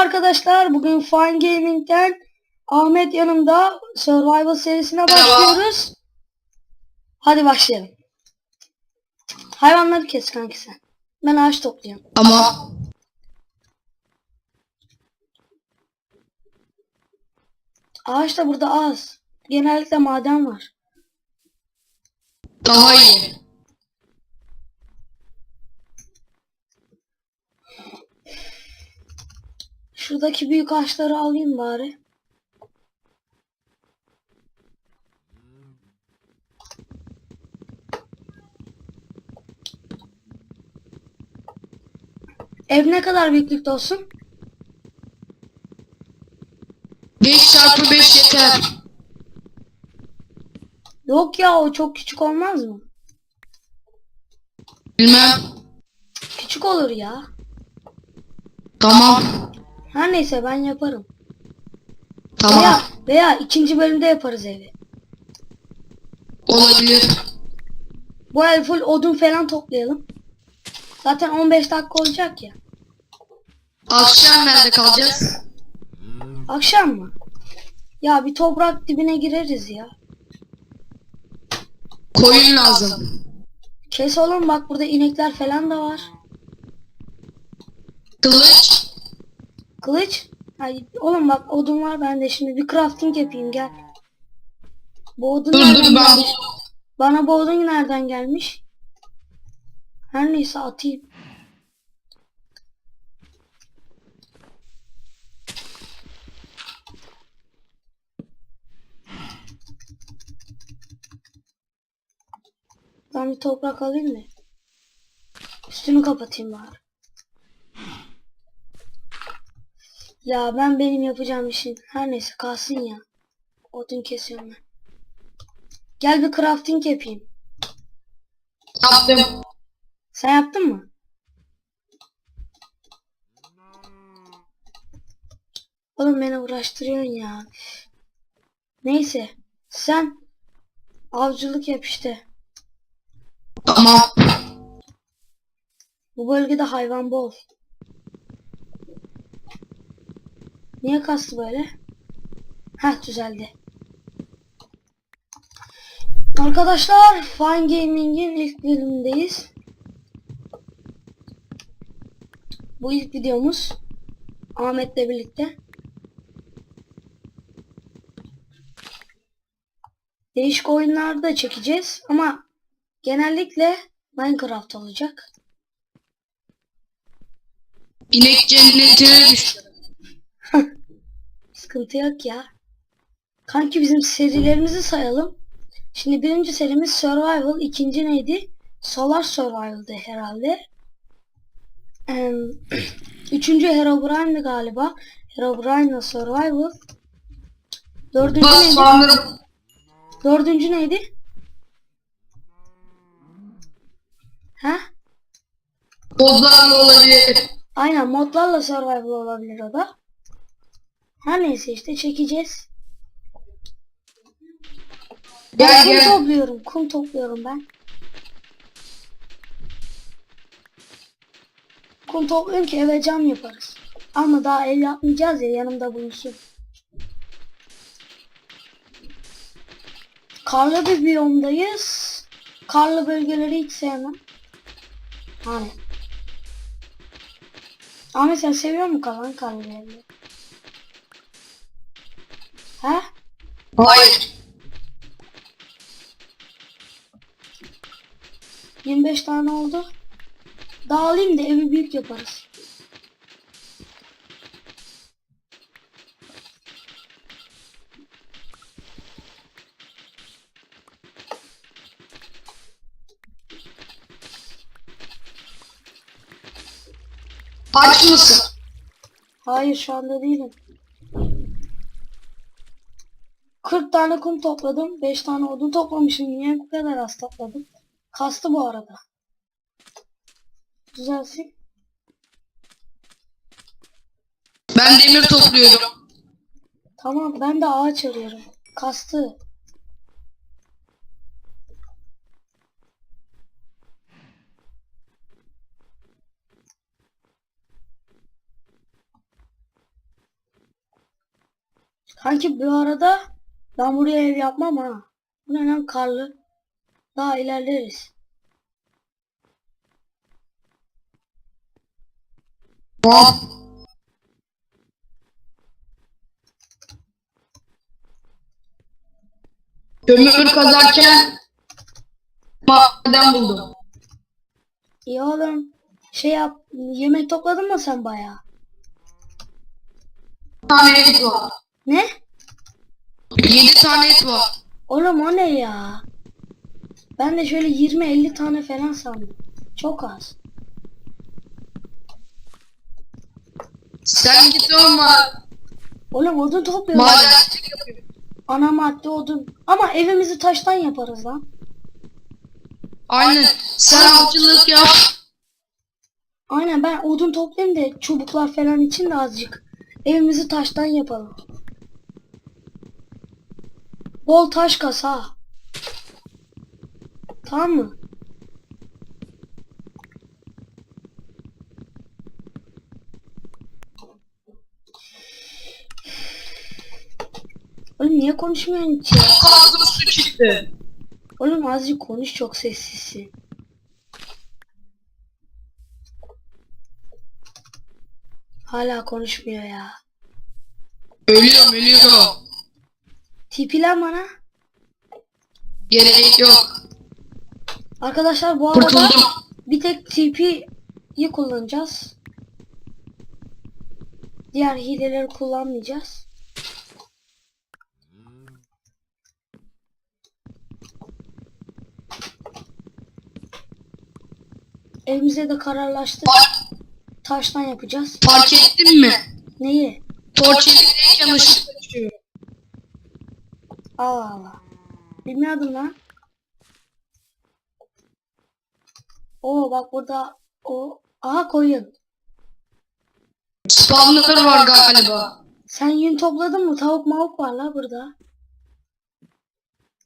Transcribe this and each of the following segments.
arkadaşlar. Bugün Fine Gaming'den Ahmet yanımda Survival serisine başlıyoruz. Hadi başlayalım. Hayvanları kes kanki sen. Ben ağaç topluyorum. Ama Ağaç da burada az. Genellikle maden var. daha iyi. Şuradaki büyük ağaçları alayım bari. Ev ne kadar büyüklükte olsun? 5 çarpı 5 yeter. Yok ya o çok küçük olmaz mı? Bilmem. Küçük olur ya. Tamam. Her neyse ben yaparım. Tamam. Veya, veya ikinci bölümde yaparız evi. Olabilir. Bu el full odun falan toplayalım. Zaten 15 dakika olacak ya. Akşam nerede kalacağız? Akşam mı? Ya bir toprak dibine gireriz ya. Koyun lazım. Kes oğlum bak burada inekler falan da var. Kılıç. Kılıç. Ay, oğlum bak odun var bende şimdi bir crafting yapayım gel. Bu odun Dur nereden dur ben gelmiş? Bana bu odun nereden gelmiş? Her neyse atayım. Ben bir toprak alayım mı? Üstünü kapatayım bari. Ya ben benim yapacağım işin her neyse kalsın ya. Odun kesiyorum ben. Gel bir crafting yapayım. yaptım. Sen yaptın mı? Oğlum beni uğraştırıyorsun ya. Neyse. Sen avcılık yap işte. Tamam. Bu bölgede hayvan bol. Niye kastı böyle? Heh düzeldi. Arkadaşlar Fine Gaming'in ilk bölümündeyiz. Bu ilk videomuz. Ahmet'le birlikte. Değişik oyunlar da çekeceğiz ama genellikle Minecraft olacak. İnek cennetine düştü. Sıkıntı yok ya. Kanki bizim serilerimizi sayalım. Şimdi birinci serimiz Survival, ikinci neydi? Solar Survival'dı herhalde. Üçüncü Herobrine'di galiba. Herobrine'la Survival. Dördüncü neydi? sanırım. Dördüncü neydi? Ha? Bozlarla olabilir. Aynen modlarla Survival olabilir o da. Her neyse işte çekeceğiz. Ben Gel kum gel. topluyorum. Kum topluyorum ben. Kum topluyorum ki eve cam yaparız. Ama daha ev yapmayacağız ya yanımda bulunsun. Karlı bir biyomdayız. Karlı bölgeleri hiç sevmem. Hani. Ahmet sen seviyor musun kalan karlı yerleri? He? Hayır. 25 tane oldu. Dağılayım da evi büyük yaparız. Aç mısın? Hayır şu anda değilim. 40 tane kum topladım. 5 tane odun toplamışım. Niye bu kadar az topladım? Kastı bu arada. Düzelsin. Ben demir topluyorum. Tamam ben de ağaç arıyorum. Kastı. Kanki bu arada ben buraya ev yapmam ha. Bu ne lan karlı. Daha ilerleriz. Kömür kazarken maden buldum. İyi oğlum. Şey yap. Yemek topladın mı sen bayağı? Ne? 7 tane et var. Oğlum o ne ya? Ben de şöyle 20-50 tane falan sandım. Çok az. Sen git olma. Oğlum odun topluyorlar. Madencilik yapıyorum. Ana madde odun. Ama evimizi taştan yaparız lan. Aynen. Sen avcılık yap. Aynen ben odun toplayayım da çubuklar falan için de azıcık. Evimizi taştan yapalım. Bol taş kas ha. Tamam mı? Oğlum niye konuşmuyorsun hiç ya? Su çıktı. Oğlum azıcık konuş çok sessizsin. Hala konuşmuyor ya. Ölüyorum ölüyorum. Tipilen bana. Gerek yok. Arkadaşlar bu arada Kurtuldum. bir tek TP'yi kullanacağız. Diğer hileleri kullanmayacağız. Evimize de kararlaştık. Taştan yapacağız. Fark ettin mi? Neyi? Torç elindeyken ışık açıyor. Allah Allah. Bilmiyordum lan. Oo bak burada o aha koyun. Spawner var galiba. Sen yün topladın mı? Tavuk mavuk var la burada.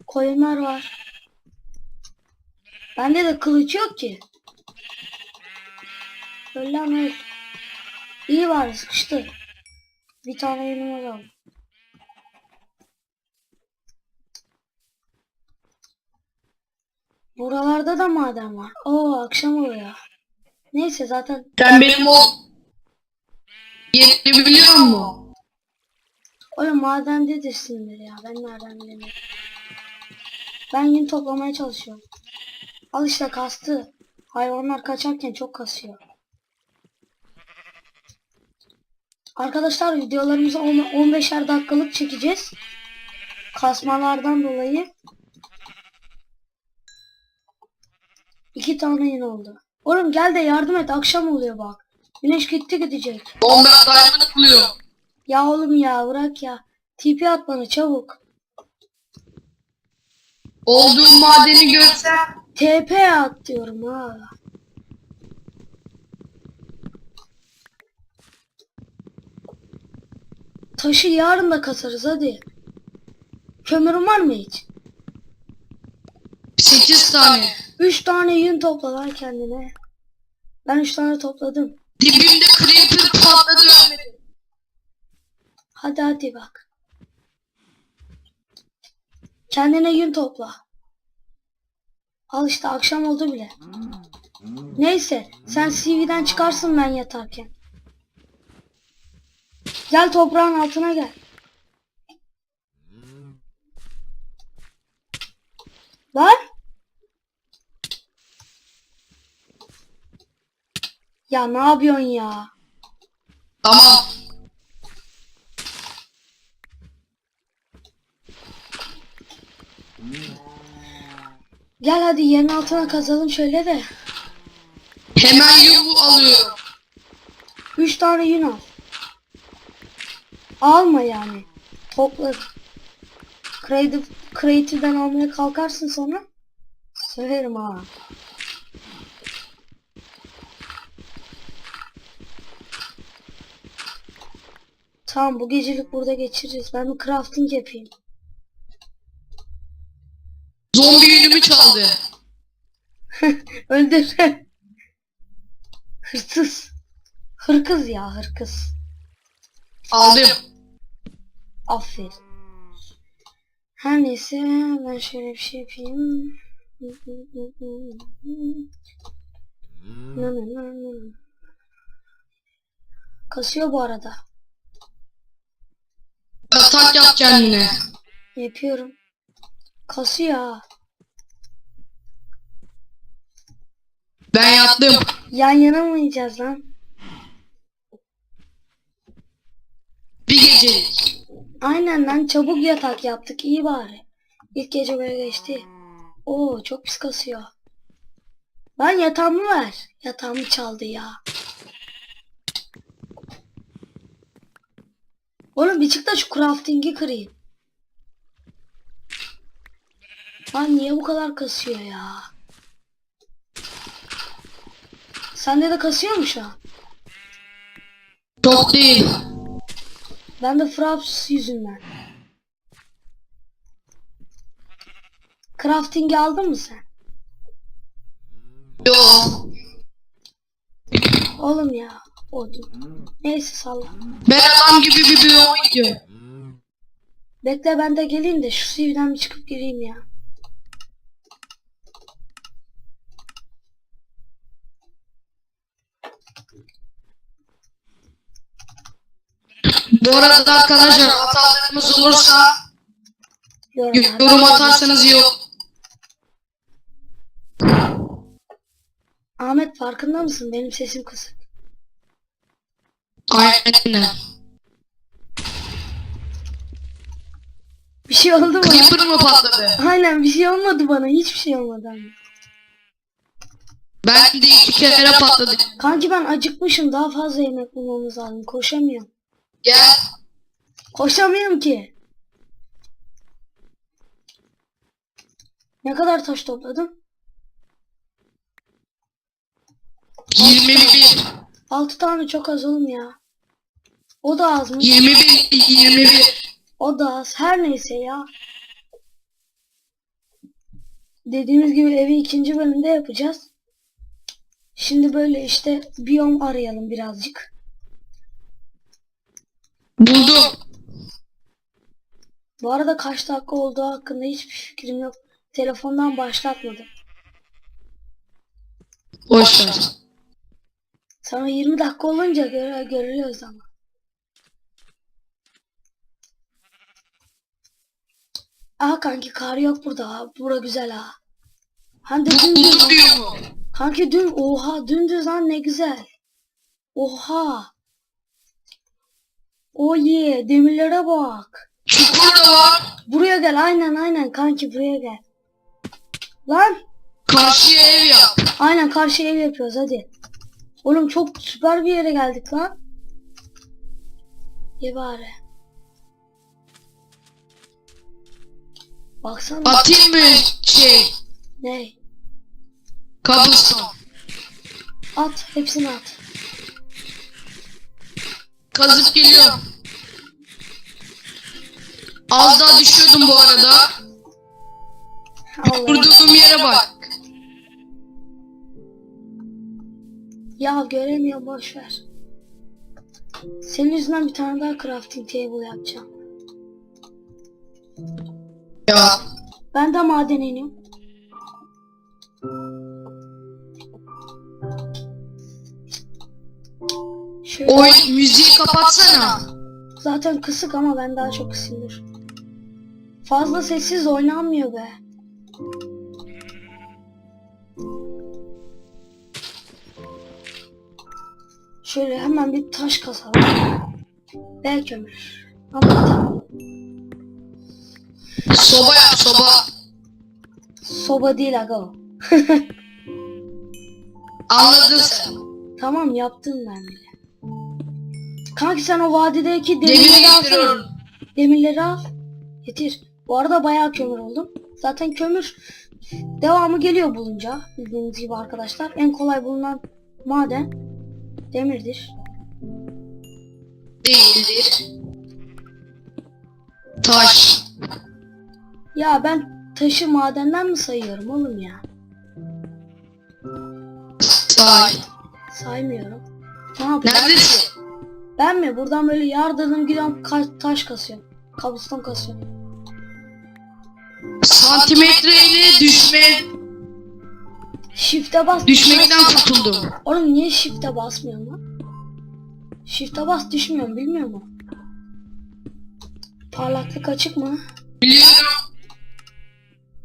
Koyunlar var. Bende de kılıç yok ki. Öyle öl. İyi var sıkıştı. Bir tane yünümüz aldım. Buralarda da maden var. Oo akşam oluyor. Neyse zaten Sen benim o yerini biliyor musun? Oğlum madendedirsindir ya. Ben nereden bileyim. Ben yün toplamaya çalışıyorum. Al işte kastı. Hayvanlar kaçarken çok kasıyor. Arkadaşlar videolarımızı on- 15'er dakikalık çekeceğiz. Kasmalardan dolayı. İki tane yün oldu. Oğlum gel de yardım et. Akşam oluyor bak. Güneş gitti gidecek. Ben diamond buluyor. Ya oğlum ya bırak ya. TP at bana çabuk. Olduğum madeni görsem TP at diyorum ha. Taşı yarın da kasarız hadi. Kömürün var mı hiç? 8 tane. 3 tane yün topla lan kendine. Ben 3 tane topladım. Dibimde creeper patladı ölmedi. Hadi hadi bak. Kendine yün topla. Al işte akşam oldu bile. Neyse sen CV'den çıkarsın ben yatarken. Gel toprağın altına gel. Lan. Ya ne yapıyorsun ya? Tamam. Gel hadi yerin altına kazalım şöyle de. Hemen yum alıyorum. Üç tane yün al. Alma yani. Topla. Creative, Creative'den almaya kalkarsın sonra. Severim ha. Tamam bu gecelik burada geçiririz. Ben bir crafting yapayım. Zombi yünümü çaldı. Öldür. Hırsız. Hırkız ya hırkız. Aldım. Aferin. Her neyse ben şöyle bir şey yapayım. Nı. Kasıyor bu arada. Yatak yap kendine. Yapıyorum. Kasıyor. Ben yattım. Yan yana mı yiyeceğiz lan? Bir gecelik. Aynen lan çabuk yatak yaptık iyi bari. İlk gece böyle geçti. Oo çok pis kasıyor. Lan yatağımı ver. Yatağımı çaldı ya. Oğlum bir çık da şu crafting'i kırayım. Lan niye bu kadar kasıyor ya? Sende de kasıyor mu şu an? Çok değil. Ben de Fraps yüzünden. Crafting'i aldın mı sen? Yo. Oğlum ya. Odun. Neyse salla. Ben adam gibi bir biyoma gidiyorum. Bekle ben de geleyim de şu CV'den bir çıkıp gireyim ya. Bu arada arkadaşlar hatalarımız olursa Yorumlarda. yorum atarsanız iyi olur. Ahmet farkında mısın? Benim sesim kısık. Aynen. Bir şey oldu mu? Creeper mı patladı? Aynen bir şey olmadı bana. Hiçbir şey olmadı. Ben de iki kere patladı. Kanki ben acıkmışım. Daha fazla yemek bulmamız lazım. Koşamıyorum. Gel. Koşamıyorum ki. Ne kadar taş topladım? 21. 6 tane çok az oğlum ya. O da az mı? 21. 21. O da az. Her neyse ya. Dediğimiz gibi evi ikinci bölümde yapacağız. Şimdi böyle işte biyom arayalım birazcık. Buldum. Bu arada kaç dakika olduğu hakkında hiçbir fikrim yok. Telefondan başlatmadım. Boş ver. Sana 20 dakika olunca göre, görülüyoruz ama. Aa kanki kar yok burada ha. Bura güzel ha. Hem de. Buldum biyomu. Kanki dün oha dümdüz lan ne güzel. Oha. Oh yeah demirlere bak. Buraya gel aynen aynen kanki buraya gel. Lan Karşıya ev yap. aynen karşı ev yapıyoruz hadi. Oğlum çok süper bir yere geldik lan. Ye bari. Baksana. Atayım mı şey? Ne? Cobblestone. At hepsini at. Kazıp geliyorum. Az daha düşüyordum bu arada. Allah. Durduğum yere bak. Ya göremiyor boş ver. Senin yüzünden bir tane daha crafting table yapacağım. Ya. Ben de maden iniyorum. Şöyle O müziği kapatsana. zaten kısık ama ben daha çok kısılır. Fazla sessiz oynanmıyor be. Şöyle hemen bir taş kasalım. Ve kömür. Ama. Soba yap soba. Soba değil aga o. Anladın sen. Tamam yaptım ben bile. Kanki sen o vadideki Demiri demirleri alsana. getiriyorum. Demirleri al. Getir. Bu arada bayağı kömür oldum. Zaten kömür devamı geliyor bulunca. Bildiğiniz gibi arkadaşlar. En kolay bulunan maden demirdir. Değildir. Taş. Ya ben taşı madenden mi sayıyorum oğlum ya? Say. Saymıyorum. Ne yapayım? Neredesin? Ben mi? Buradan böyle yardırdım gidiyorum ka- taş kasıyorum. Kabuston kasıyor. Santimetre ile düşme Shift'e bas. düşmekten kurtuldum. Oğlum niye shift'e basmıyorsun lan? Shift'e bas düşmüyorum bilmiyor musun? Parlaklık açık mı? Biliyorum.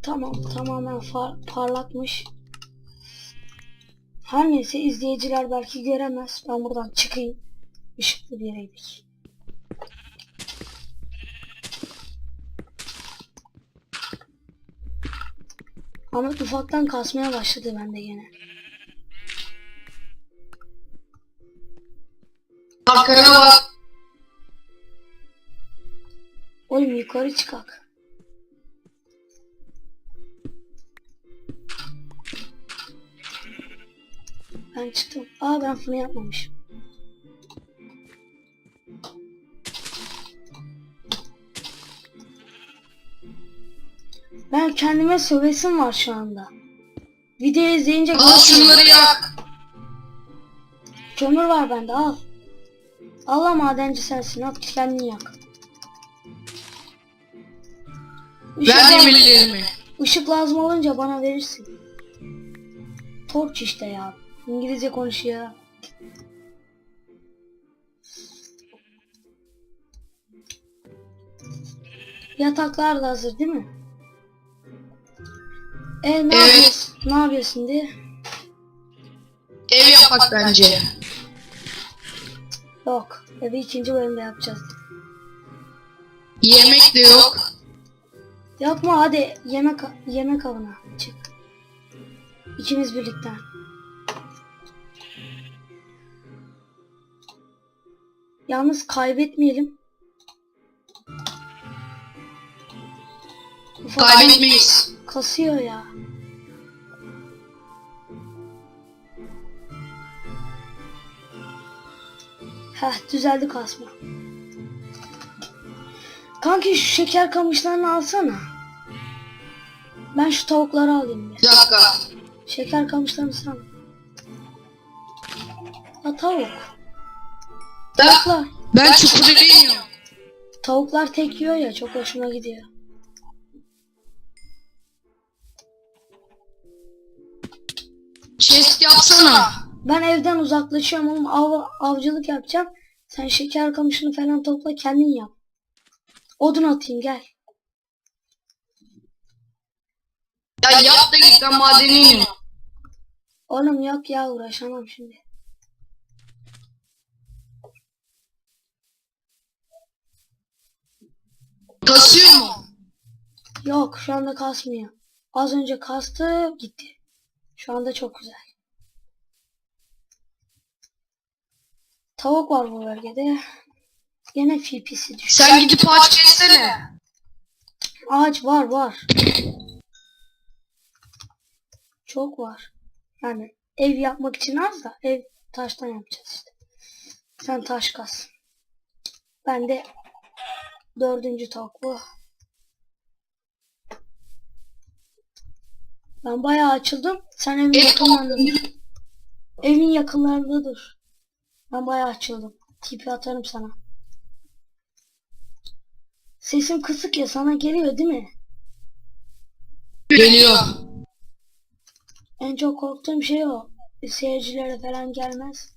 Tamam tamamen parlakmış. Her neyse izleyiciler belki göremez. Ben buradan çıkayım. Işıklı bir yere gideyim. Ahmet ufaktan kasmaya başladı bende gene. Arkana bak. Oğlum yukarı çıkak. Ben çıktım. Aa ben bunu yapmamışım. Ben kendime sövesim var şu anda. Video izleyince Al şunları yak. kömür var bende al. Allah madenci sensin al kendin yak. Işık Ver demirlerimi. Işık lazım olunca bana verirsin. Torç işte ya. İngilizce konuşuyor. Yataklar da hazır değil mi? E ne Evet. yapıyorsun? Ne yapıyorsun diye? Ev yapak bence. Yok. Evi ikinci bölümde yapacağız. Yemek de yok. Yapma hadi yemek yemek avına çık. İkimiz birlikte. Yalnız kaybetmeyelim. Kaybetmeyiz. kasıyor ya. Heh düzeldi kasma. Kanki şu şeker kamışlarını alsana. Ben şu tavukları alayım bir. Dakika. Şeker kamışlarını sen. Ha tavuk. Tavuklar. ben çukur iniyorum. Tavuklar tek yiyor ya çok hoşuma gidiyor. Chest yapsana. Ben evden uzaklaşıyorum oğlum av, avcılık yapacağım. Sen şeker kamışını falan topla kendin yap. Odun atayım gel. Ya yap da git ben madene. Oğlum yok ya uğraşamam şimdi. Kasıyor mu? Yok şu anda kasmıyor. Az önce kastı gitti. Şu anda çok güzel. Tavuk var bu bölgede. Yine FPC düştü. Sen gidip ağaç kessene. Ağaç var var. Çok var. Yani ev yapmak için az da ev taştan yapacağız işte. Sen taş kas. Ben de dördüncü tavuk bu. Ben bayağı açıldım. Sen evin yakınlarında dur. Evin yakınlarında dur. Ben bayağı açıldım. Tipi atarım sana. Sesim kısık ya sana geliyor değil mi? Geliyor. En çok korktuğum şey o. Seyircilere falan gelmez.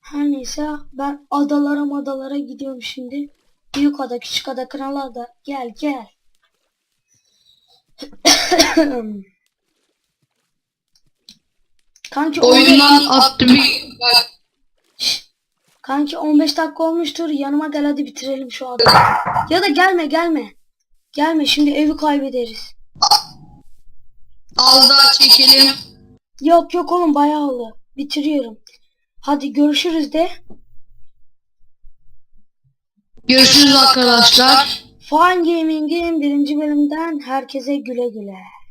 Her neyse ben adalara madalara gidiyorum şimdi. Büyük ada, küçük ada, kral ada. Gel gel. Kanki 15 Oyundan attı bir... Bak, Kanki 15 dakika olmuştur. Yanıma gel hadi bitirelim şu adayı. Ya da gelme gelme. Gelme şimdi evi kaybederiz. Az daha çekelim. Yok yok oğlum bayağı oldu. Bitiriyorum. Hadi görüşürüz de. Görüşürüz arkadaşlar. Fun Gaming'in birinci bölümden herkese güle güle.